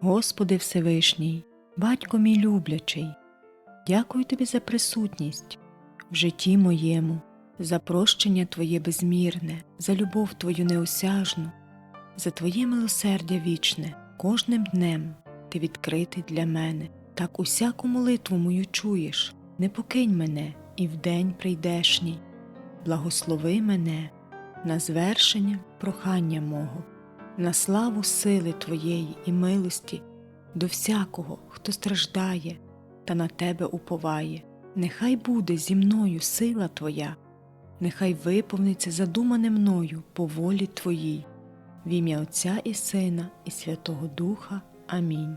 Господи Всевишній, Батько мій люблячий, дякую тобі за присутність в житті моєму, за прощення Твоє безмірне, за любов Твою неосяжну, за Твоє милосердя вічне, кожним днем ти відкритий для мене, так усяку молитву мою чуєш, не покинь мене і в день прийдешній, благослови мене на звершення прохання мого, на славу сили Твоєї і милості до всякого, хто страждає та на Тебе уповає. Нехай буде зі мною сила Твоя, нехай виповниться задумане мною по волі Твоїй, в ім'я Отця і Сина, і Святого Духа. Амінь.